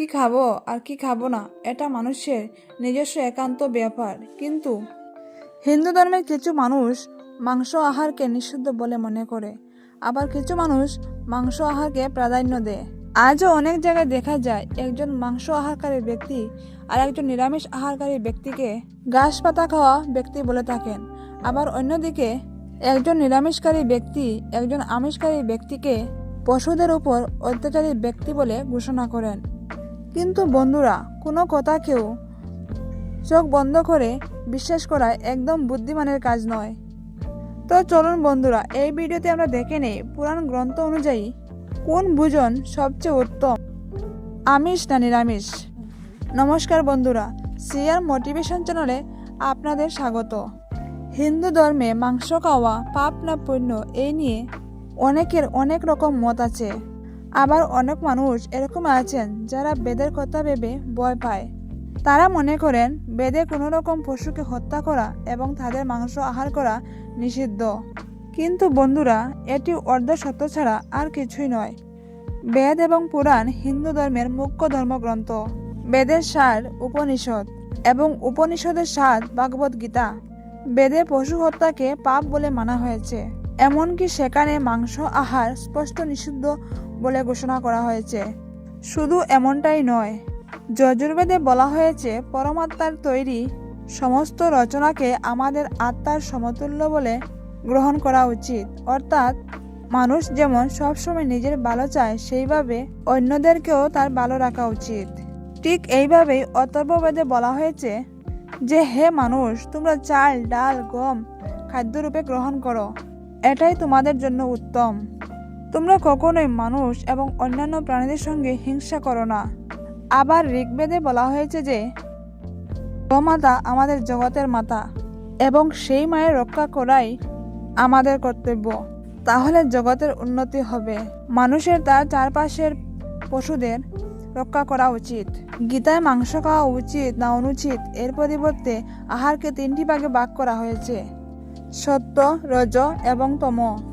কি খাব আর কি খাব না? এটা মানুষের নিজস্ব একান্ত ব্যাপার। কিন্তু হিন্দু ধর্মের কিছু মানুষ মাংস আহারকে নিষিদ্ধ বলে মনে করে। আবার কিছু মানুষ মাংস আহারকে প্রাধান্য দেয়। আজও অনেক জায়গায় দেখা যায় একজন মাংস আহারকারী ব্যক্তি আর একজন নিরামিষ আহারকারী ব্যক্তিকে ঘাস পাতা খাওয়া ব্যক্তি বলে থাকেন। আবার অন্যদিকে একজন নিরামিষকারী ব্যক্তি একজন আমিষকারী ব্যক্তিকে পশুদের উপর অত্যাচারী ব্যক্তি বলে ঘোষণা করেন। কিন্তু বন্ধুরা, কোনো কথা কেউ চোখ বন্ধ করে বিশ্বাস করা একদম বুদ্ধিমানের কাজ নয়। তো চলুন বন্ধুরা, এই ভিডিওতে আমরা দেখে নেই পুরাণ গ্রন্থ অনুযায়ী কোন ভোজন সবচেয়ে উত্তম। আমিষ না নিরামিষ? নমস্কার বন্ধুরা সিয়ার মোটিভেশন চ্যানেলে আপনাদের স্বাগত। হিন্দু ধর্মে মাংস খাওয়া, পাপ না পুণ্য, এই নিয়ে অনেকের অনেক রকম মত আছে। আবার অনেক মানুষ এরকম আছেন যারা বেদের কথা ভেবে ভয় পায়। তারা মনে করেন বেদে কোনো রকম পশুকে হত্যা করা এবং তাদের মাংস আহার করা নিষিদ্ধ। কিন্তু বন্ধুরা, এটি অর্ধ সত্য ছাড়া আর কিছুই নয়। বেদ এবং পুরাণ হিন্দু ধর্মের মুখ্য ধর্মগ্রন্থ। বেদের সার, উপনিষদ এবং উপনিষদের সার ভাগবত গীতা বেদে পশু হত্যাকে পাপ বলে মানা হয়েছে। এমনকি সেখানে মাংস আহার স্পষ্ট নিষিদ্ধ বলে ঘোষণা করা হয়েছে। শুধু এমনটাই নয়, যজুর্বেদে বলা হয়েছে, পরমাত্মার তৈরি সমস্ত রচনাকে আমাদের আত্মার সমতুল্য বলে গ্রহণ করা উচিত। অর্থাৎ মানুষ যেমন সবসময় নিজের ভালো চায়, সেইভাবে অন্যদেরকেও তার ভালো রাখা উচিত। ঠিক এইভাবেই অতর্ববেদে বলা হয়েছে যে, হে মানুষ, তোমরা চাল, ডাল, গম খাদ্যরূপে গ্রহণ করো। এটাই তোমাদের জন্য উত্তম। তোমরা কখনোই মানুষ এবং অন্যান্য প্রাণীদের সঙ্গে হিংসা করো না। আবার ঋগ্বেদে বলা হয়েছে যে, গোমাতা আমাদের জগতের মাতা এবং সেই মায়ের রক্ষা করাই আমাদের কর্তব্য। তাহলে জগতের উন্নতি হবে। মানুষের তার চারপাশের পশুদের রক্ষা করা উচিত। গীতায় মাংস খাওয়া উচিত না অনুচিত এর পরিবর্তে আহারকে তিনটি ভাগে ভাগ করা হয়েছে। সত্য, রজ এবং তম।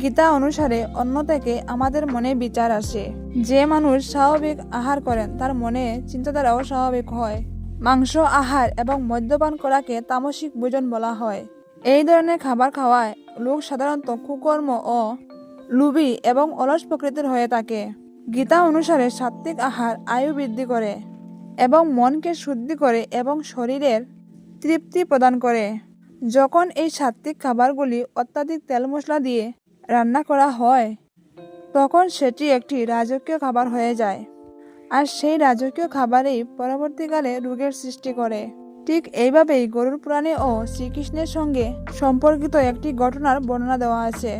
গীতা অনুসারে অন্য থেকে আমাদের মনে বিচার আসে। যে মানুষ স্বাভাবিক আহার করেন, তার মনে চিন্তাধারাও স্বাভাবিক হয়। মাংস, আহার এবং মদ্যপান করাকে তামসিক ভোজন বলা হয়। এই ধরনের খাবার খাওয়ায় লোক সাধারণত কুকর্ম ও লুবি এবং অলস প্রকৃতির হয়ে থাকে। গীতা অনুসারে সাত্ত্বিক আহার আয়ু বৃদ্ধি করে এবং মনকে শুদ্ধি করে এবং শরীরের তৃপ্তি প্রদান করে। যখন এই সাত্ত্বিক খাবারগুলি অত্যাধিক তেল মশলা দিয়ে রান্না করা হয়, তখন সেটি একটি রাজকীয় খাবার হয়ে যায়। আর সেই রাজকীয় খাবারেই পরবর্তীকালে রোগের সৃষ্টি করে। ঠিক এইভাবেই গরুর পুরাণে ও শ্রীকৃষ্ণের সঙ্গে সম্পর্কিত একটি ঘটনার বর্ণনা দেওয়া আছে।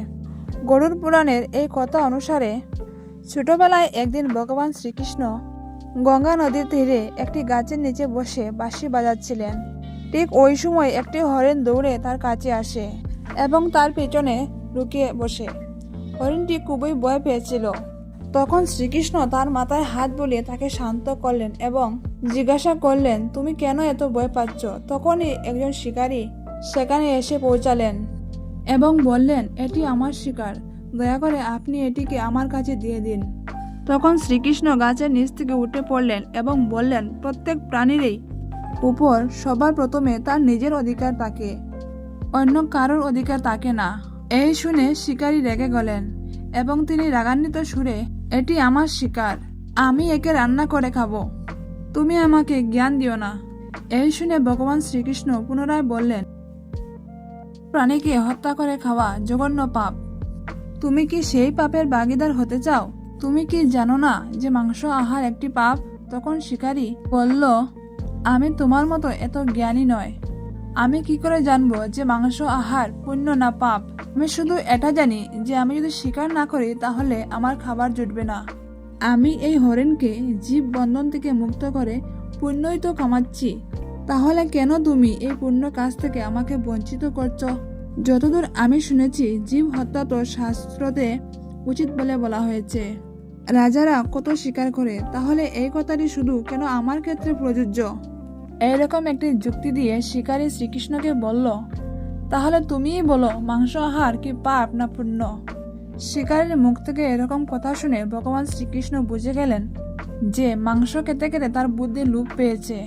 গরুর পুরাণের এই কথা অনুসারে, ছোটবেলায় একদিন ভগবান শ্রীকৃষ্ণ গঙ্গা নদীর তীরে একটি গাছের নিচে বসে বাঁশি বাজাচ্ছিলেন। ঠিক ওই সময় একটি হরিণ দৌড়ে তার কাছে আসে এবং তার পেছনে লুকিয়ে বসে। হরিণটি খুবই ভয় পেয়েছিল। তখন শ্রীকৃষ্ণ তার মাথায় হাত বুলিয়ে তাকে শান্ত করলেন এবং জিজ্ঞাসা করলেন, তুমি কেন এত ভয় পাচ্ছ? তখনই একজন শিকারী সেখানে এসে পৌঁছালেন এবং বললেন, এটি আমার শিকার। দয়া করে আপনি এটিকে আমার কাছে দিয়ে দিন। তখন শ্রীকৃষ্ণ গাছের নিচ থেকে উঠে পড়লেন এবং বললেন, প্রত্যেক প্রাণীরই উপর সবার প্রথমে তার নিজের অধিকার থাকে, অন্য কারোর অধিকার থাকে না। এই শুনে শিকারী রেগে গেলেন এবং তিনি রাগান্বিত সুরে, এটি আমার শিকার, আমি একে রান্না করে খাব। তুমি আমাকে জ্ঞান দিও না। এই শুনে ভগবান শ্রীকৃষ্ণ পুনরায় বললেন, প্রাণীকে হত্যা করে খাওয়া জঘন্য পাপ। তুমি কি সেই পাপের বাগিদার হতে চাও? তুমি কি জানো না যে মাংস আহার একটি পাপ? তখন শিকারী বলল, আমি তোমার মতো এত জ্ঞানী নয়। আমি কি করে জানব যে মাংস আহার পুণ্য না পাপ? আমি শুধু এটা জানি যে আমি যদি শিকার না করি তাহলে আমার খাবার জুটবে না। আমি এই হরিণকে জীব বন্ধন থেকে মুক্ত করে পুণ্যই তো কামাচ্ছি। তাহলে কেন তুমি এই পুণ্য কাজ থেকে আমাকে বঞ্চিত করছ? যতদূর আমি শুনেছি, জীব হত্যা তো শাস্ত্রতে উচিত বলে বলা হয়েছে। রাজারা কত স্বীকার করে, তাহলে এই কথাটি শুধু কেন আমার ক্ষেত্রে প্রযোজ্য? এইরকম একটি যুক্তি দিয়ে শিকারী শ্রীকৃষ্ণকে বলল তাহলে তুমিই বলো মাংস আহার কি পাপ না পুণ্য? শিকারীর মুখ থেকে এরকম কথা শুনে ভগবান শ্রীকৃষ্ণ বুঝে গেলেন যে মাংস খেতে খেতে তার বুদ্ধি লুপ পেয়েছে।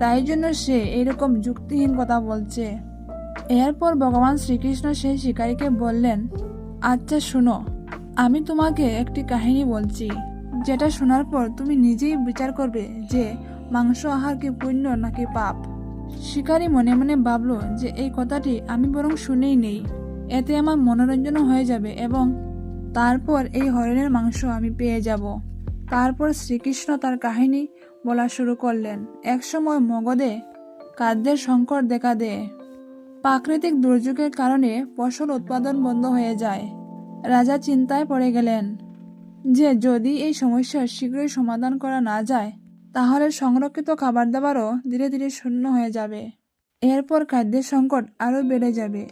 তাই জন্য সে এরকম যুক্তিহীন কথা বলছে। এরপর ভগবান শ্রীকৃষ্ণ সেই শিকারীকে বললেন আচ্ছা শোনো, আমি তোমাকে একটি কাহিনী বলছি। যেটা শোনার পর তুমি নিজেই বিচার করবে যে মাংস আহার কি পুণ্য নাকি পাপ। শিকারী মনে মনে ভাবলো যে এই কথাটি আমি বরং শুনেই নেই। এতে আমার মনোরঞ্জনও হয়ে যাবে এবং তারপর এই হরিণের মাংস আমি পেয়ে যাব। তারপর শ্রীকৃষ্ণ তার কাহিনী বলা শুরু করলেন। একসময় মগধে খাদ্যের সংকট দেখা দেয়। প্রাকৃতিক দুর্যোগের কারণে ফসল উৎপাদন বন্ধ হয়ে যায়। রাজা চিন্তায় পড়ে গেলেন যে যদি এই সমস্যার শীঘ্রই সমাধান করা না যায় তাহলে সংরক্ষিত খাবার দাবারও ধীরে ধীরে শূন্য হয়ে যাবে। এরপর খাদ্যের সংকট আরও বেড়ে যাবে।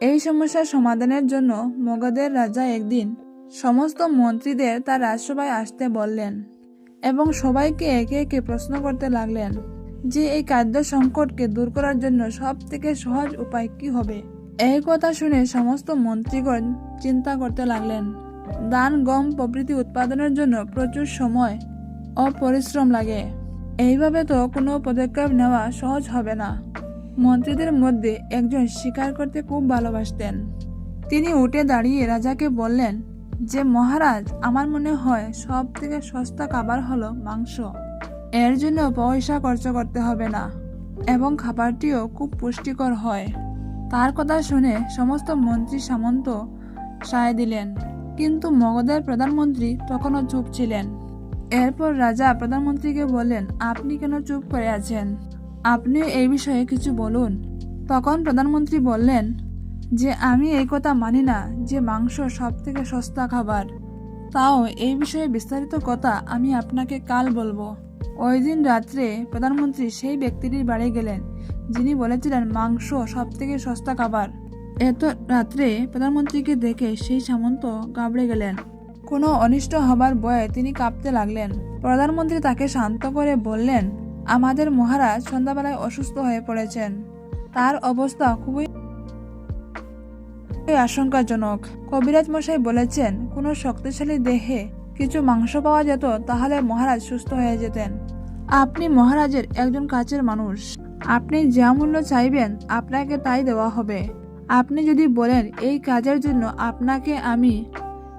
এই সমস্যার সমাধানের জন্য মগধের রাজা একদিন সমস্ত মন্ত্রীদের তার রাজসভায় আসতে বললেন এবং সবাইকে একে একে প্রশ্ন করতে লাগলেন যে এই খাদ্য সংকটকে দূর করার জন্য সব থেকে সহজ উপায় কি হবে? এই কথা শুনে সমস্ত মন্ত্রীগণ চিন্তা করতে লাগলেন। দান গম প্রভৃতি উৎপাদনের জন্য প্রচুর সময় ও পরিশ্রম লাগে। এইভাবে তো কোনো পদক্ষেপ নেওয়া সহজ হবে না। মন্ত্রীদের মধ্যে একজন শিকার করতে খুব ভালোবাসতেন। তিনি উঠে দাঁড়িয়ে রাজাকে বললেন, যে মহারাজ, আমার মনে হয় সব থেকে সস্তা খাবার হলো মাংস। এর জন্য পয়সা খরচ করতে হবে না এবং খাবারটিও খুব পুষ্টিকর হয়। তার কথা শুনে সমস্ত মন্ত্রী সামন্ত সায় দিলেন। কিন্তু মগধের প্রধানমন্ত্রী তখনও চুপ ছিলেন। এরপর রাজা প্রধানমন্ত্রীকে বললেন, আপনি কেন চুপ করে আছেন? আপনি এই বিষয়ে কিছু বলুন। তখন প্রধানমন্ত্রী বললেন, যে আমি এই কথা মানি না যে মাংস সব থেকে সস্তা খাবার। তাও এই বিষয়ে বিস্তারিত কথা আমি আপনাকে কাল বলব। ওই দিন রাত্রে প্রধানমন্ত্রী সেই ব্যক্তিটির বাড়ি গেলেন, যিনি বলেছিলেন মাংস সব থেকে সস্তা খাবার। এত রাত্রে প্রধানমন্ত্রীকে দেখে সেই সামন্ত গাবড়ে গেলেন। কোনো অনিষ্ট হবার ভয়ে তিনি কাঁপতে লাগলেন। প্রধানমন্ত্রী তাকে শান্ত করে বললেন, আমাদের মহারাজ সন্ধ্যাবেলায় অসুস্থ হয়ে পড়েছেন। তার অবস্থা খুবই আশঙ্কাজনক। কবিরাজ মশাই বলেছেন, কোনো শক্তিশালী দেহে কিছু মাংস পাওয়া যেত, তাহলে মহারাজ সুস্থ হয়ে যেতেন। আপনি মহারাজের একজন কাছের মানুষ। আপনি যা মূল্য চাইবেন, আপনাকে তাই দেওয়া হবে। আপনি যদি বলেন, এই কাজের জন্য আপনাকে আমি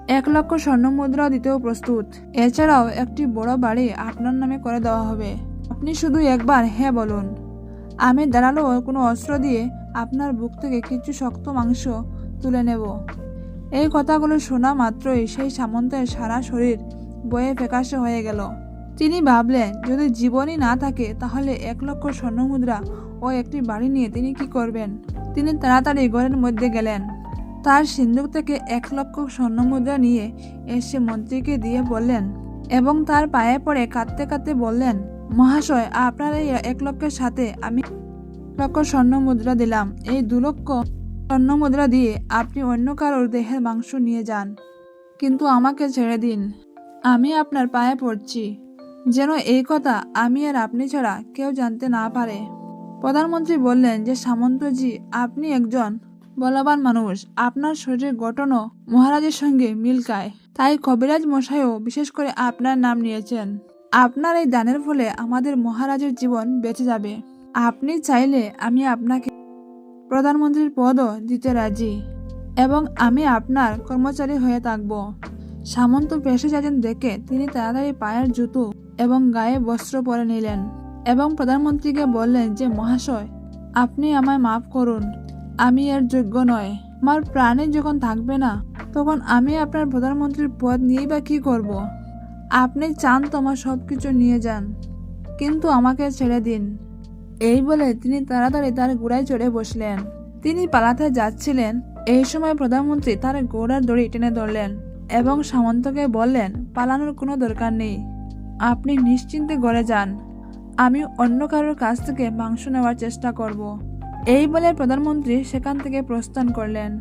এক লক্ষ স্বর্ণ মুদ্রা দিতেও প্রস্তুত। এছাড়াও একটি বড় বাড়ি আপনার নামে করে দেওয়া হবে। আপনি শুধু একবার হ্যাঁ বলুন। আমি দাঁড়াল কোনো অস্ত্র দিয়ে আপনার বুক থেকে কিছু শক্ত মাংস তুলে নেব। এই কথাগুলো শোনা মাত্রই সেই সামন্তের সারা শরীর বয়ে ফ্যাকাশে হয়ে গেল। তিনি ভাবলেন, যদি জীবনই না থাকে, তাহলে এক লক্ষ স্বর্ণমুদ্রা ও একটি বাড়ি নিয়ে তিনি কি করবেন? তিনি তাড়াতাড়ি ঘরের মধ্যে গেলেন। তার সিন্ধুক থেকে এক লক্ষ স্বর্ণমুদ্রা নিয়ে এসে মন্ত্রীকে দিয়ে বললেন, এবং তার পায়ে পড়ে কাঁদতে কাঁদতে বললেন, মহাশয়, আপনার এই এক লক্ষের সাথে আমি লক্ষ স্বর্ণ মুদ্রা দিলাম। এই দু লক্ষ স্বর্ণ মুদ্রা দিয়ে আপনি অন্য কারোর দেহের মাংস নিয়ে যান, কিন্তু আমাকে ছেড়ে দিন। আমি আপনার পায়ে পড়ছি। যেন এই কথা আমি আর আপনি ছাড়া কেউ জানতে না পারে। প্রধানমন্ত্রী বললেন যে, সামন্তজি, আপনি একজন বলবান মানুষ, আপনার শরীরের গঠনও মহারাজের সঙ্গে মিল খায়। তাই কবিরাজ মশাইও বিশেষ করে আপনার নাম নিয়েছেন। আপনার এই দানের ফলে আমাদের মহারাজের জীবন বেঁচে যাবে। আপনি চাইলে আমি আপনাকে প্রধানমন্ত্রীর পদও দিতে রাজি এবং আমি আপনার কর্মচারী হয়ে থাকব। সামন্ত পেশে যাচ্ছেন দেখে তিনি তাড়াতাড়ি পায়ের জুতো এবং গায়ে বস্ত্র পরে নিলেন এবং প্রধানমন্ত্রীকে বললেন যে, মহাশয়, আপনি আমায় মাফ করুন। আমি এর যোগ্য নয়। আমার প্রাণে যখন থাকবে না, তখন আমি আপনার প্রধানমন্ত্রীর পদ নিয়েই বা কী করব। আপনি চান তো আমার সব কিছু নিয়ে যান, কিন্তু আমাকে ছেড়ে দিন। এই বলে তিনি তাড়াতাড়ি তার ঘোড়ায় চড়ে বসলেন। তিনি পালাতে যাচ্ছিলেন। এই সময় প্রধানমন্ত্রী তার ঘোড়ার দড়ি টেনে ধরলেন এবং সামন্তকে বললেন, পালানোর কোনো দরকার নেই। আপনি নিশ্চিন্তে গড়ে যান। আমি অন্য কারোর কাছ থেকে মাংস নেওয়ার চেষ্টা করব। এই বলে প্রধানমন্ত্রী সেখান থেকে প্রস্থান করলেন।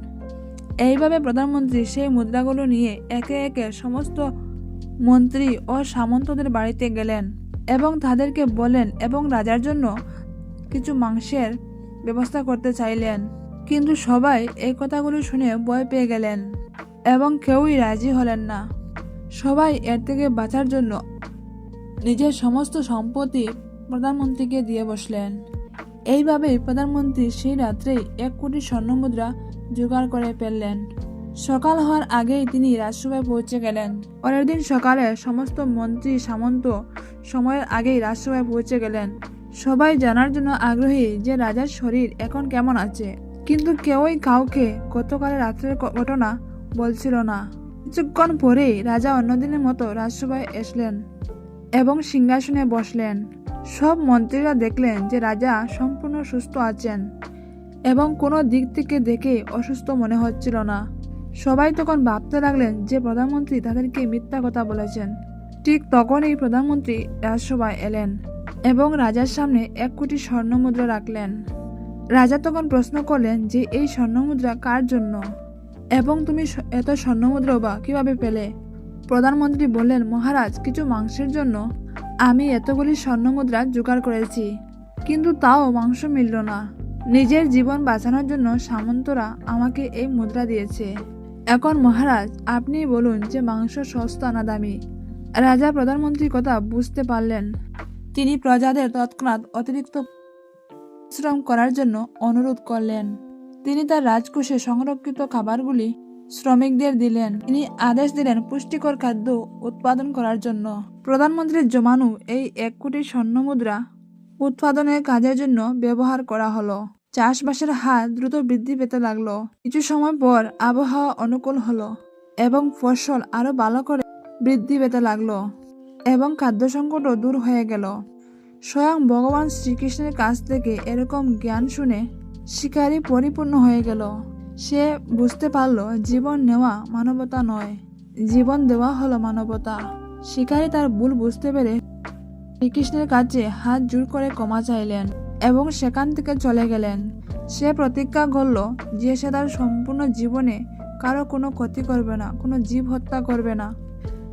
এইভাবে প্রধানমন্ত্রী সেই মুদ্রাগুলো নিয়ে একে একে সমস্ত মন্ত্রী ও সামন্তদের বাড়িতে গেলেন এবং তাদেরকে বলেন এবং রাজার জন্য কিছু মাংসের ব্যবস্থা করতে চাইলেন। কিন্তু সবাই এই কথাগুলো শুনে ভয় পেয়ে গেলেন এবং কেউই রাজি হলেন না। সবাই এর থেকে বাঁচার জন্য নিজের সমস্ত সম্পত্তি প্রধানমন্ত্রীকে দিয়ে বসলেন। এইভাবেই প্রধানমন্ত্রী সেই রাত্রেই এক কোটি স্বর্ণমুদ্রা জোগাড় করে ফেললেন। সকাল হওয়ার আগেই তিনি রাজসভায় পৌঁছে গেলেন। পরের দিন সকালে সমস্ত মন্ত্রী সামন্ত সময়ের আগেই রাজসভায় পৌঁছে গেলেন। সবাই জানার জন্য আগ্রহী যে রাজার শরীর এখন কেমন আছে। কিন্তু কেউই কাউকে গতকালের রাত্রের ঘটনা বলছিল না। কিছুক্ষণ পরেই রাজা অন্যদিনের মতো রাজসভায় এসলেন এবং সিংহাসনে বসলেন। সব মন্ত্রীরা দেখলেন যে রাজা সম্পূর্ণ সুস্থ আছেন এবং কোনো দিক থেকে দেখে অসুস্থ মনে হচ্ছিল না। সবাই তখন ভাবতে লাগলেন যে প্রধানমন্ত্রী তাদেরকে মিথ্যা কথা বলেছেন। ঠিক তখনই প্রধানমন্ত্রী রাজসভায় এলেন এবং রাজার সামনে এক কোটি স্বর্ণমুদ্রা রাখলেন। রাজা তখন প্রশ্ন করলেন যে, এই স্বর্ণমুদ্রা কার জন্য? এবং তুমি এত স্বর্ণমুদ্রা বা কীভাবে পেলে? প্রধানমন্ত্রী বললেন, মহারাজ, কিছু মাংসের জন্য আমি এতগুলি স্বর্ণমুদ্রা জোগাড় করেছি। কিন্তু তাও মাংস মিলল না। নিজের জীবন বাঁচানোর জন্য সামন্তরা আমাকে এই মুদ্রা দিয়েছে। এখন মহারাজ, আপনি বলুন যে মাংস সস্তা না দামি? রাজা প্রধানমন্ত্রীর কথা বুঝতে পারলেন। তিনি প্রজাদের তৎক্ষণাৎ অতিরিক্ত শ্রম করার জন্য অনুরোধ করলেন। তিনি তার রাজকোষে সংরক্ষিত খাবারগুলি শ্রমিকদের দিলেন। তিনি আদেশ দিলেন পুষ্টিকর খাদ্য উৎপাদন করার জন্য। প্রধানমন্ত্রীর জমানো এই এক কোটি স্বর্ণমুদ্রা উৎপাদনের কাজের জন্য ব্যবহার করা হলো। চাষবাসের হার দ্রুত বৃদ্ধি পেতে লাগল। কিছু সময় পর আবহাওয়া অনুকূল হলো এবং ফসল আরও ভালো করে বৃদ্ধি পেতে লাগল এবং খাদ্য সংকটও দূর হয়ে গেল। স্বয়ং ভগবান শ্রীকৃষ্ণের কাছ থেকে এরকম জ্ঞান শুনে শিকারী পরিপূর্ণ হয়ে গেল। সে বুঝতে পারল জীবন নেওয়া মানবতা নয়, জীবন দেওয়া হলো মানবতা। শিকারী তার ভুল বুঝতে পেরে শ্রীকৃষ্ণের কাছে হাত জোর করে ক্ষমা চাইলেন এবং সেখান থেকে চলে গেলেন। সে প্রতিজ্ঞা করল যে সে তার সম্পূর্ণ জীবনে কারও কোনো ক্ষতি করবে না, কোনো জীব হত্যা করবে না।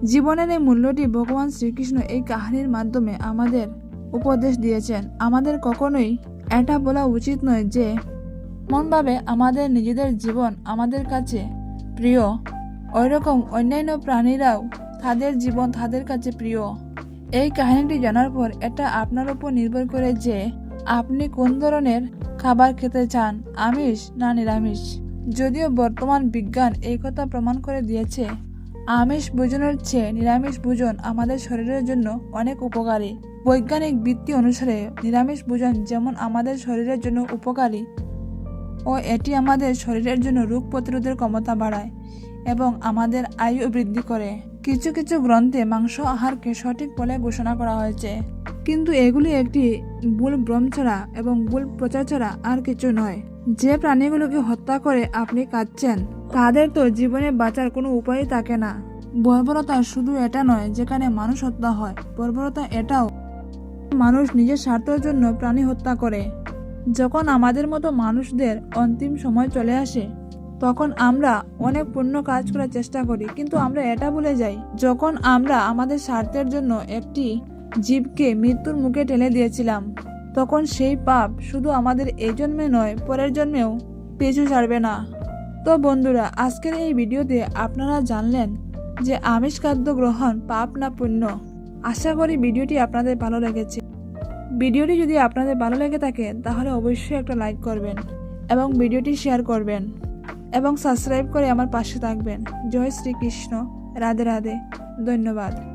জীবনের এই মূল্যটি ভগবান শ্রীকৃষ্ণ এই কাহিনীর মাধ্যমে আমাদের উপদেশ দিয়েছেন। আমাদের কখনোই এটা বলা উচিত নয় যে মনভাবে আমাদের নিজেদের জীবন আমাদের কাছে প্রিয়। ওইরকম অন্যান্য প্রাণীরাও তাদের জীবন তাদের কাছে প্রিয়। এই কাহিনীটি জানার পর এটা আপনার উপর নির্ভর করে যে আপনি কোন ধরনের খাবার খেতে চান, আমিষ না নিরামিষ। যদিও বর্তমান বিজ্ঞান এই কথা প্রমাণ করে দিয়েছে, আমিষ ভোজনের চেয়ে নিরামিষ ভোজন আমাদের শরীরের জন্য অনেক উপকারী। বৈজ্ঞানিক ভিত্তি অনুসারে নিরামিষ ভোজন যেমন আমাদের শরীরের জন্য উপকারী, ও এটি আমাদের শরীরের জন্য রোগ প্রতিরোধের ক্ষমতা বাড়ায় এবং আমাদের আয়ু বৃদ্ধি করে। কিছু কিছু গ্রন্থে মাংস আহারকে সঠিক বলে ঘোষণা করা হয়েছে। কিন্তু এগুলি একটি ভুল ভ্রম ছাড়া এবং ভুল প্রচার ছাড়া আর কিছু নয়। যে প্রাণীগুলোকে হত্যা করে আপনি কাঁদছেন, তাদের তো জীবনে বাঁচার কোনো উপায়ই থাকে না। বর্বরতা শুধু এটা নয়, যেখানে মানুষ হত্যা হয়, বর্বরতা এটাও মানুষ নিজের স্বার্থের জন্য প্রাণী হত্যা করে। যখন আমাদের মতো মানুষদের অন্তিম সময় চলে আসে তখন আমরা অনেক পুণ্য কাজ করার চেষ্টা করি, কিন্তু আমরা এটা ভুলে যাই, যখন আমরা আমাদের স্বার্থের জন্য একটি জীবকে মৃত্যুর মুখে ঠেলে দিয়েছিলাম, তখন সেই পাপ শুধু আমাদের এই জন্মে নয়, পরের জন্মেও পিছু ছাড়বে না। তো বন্ধুরা, আজকের এই ভিডিওতে আপনারা জানলেন যে আমিষ খাদ্য গ্রহণ পাপ না পুণ্য। আশা করি ভিডিওটি আপনাদের ভালো লেগেছে। ভিডিওটি যদি আপনাদের ভালো লেগে থাকে, তাহলে অবশ্যই একটা লাইক করবেন এবং ভিডিওটি শেয়ার করবেন। এবং সাবস্ক্রাইব করে আমার পাশে থাকবেন। জয় শ্রীকৃষ্ণ। রাধে রাধে। ধন্যবাদ।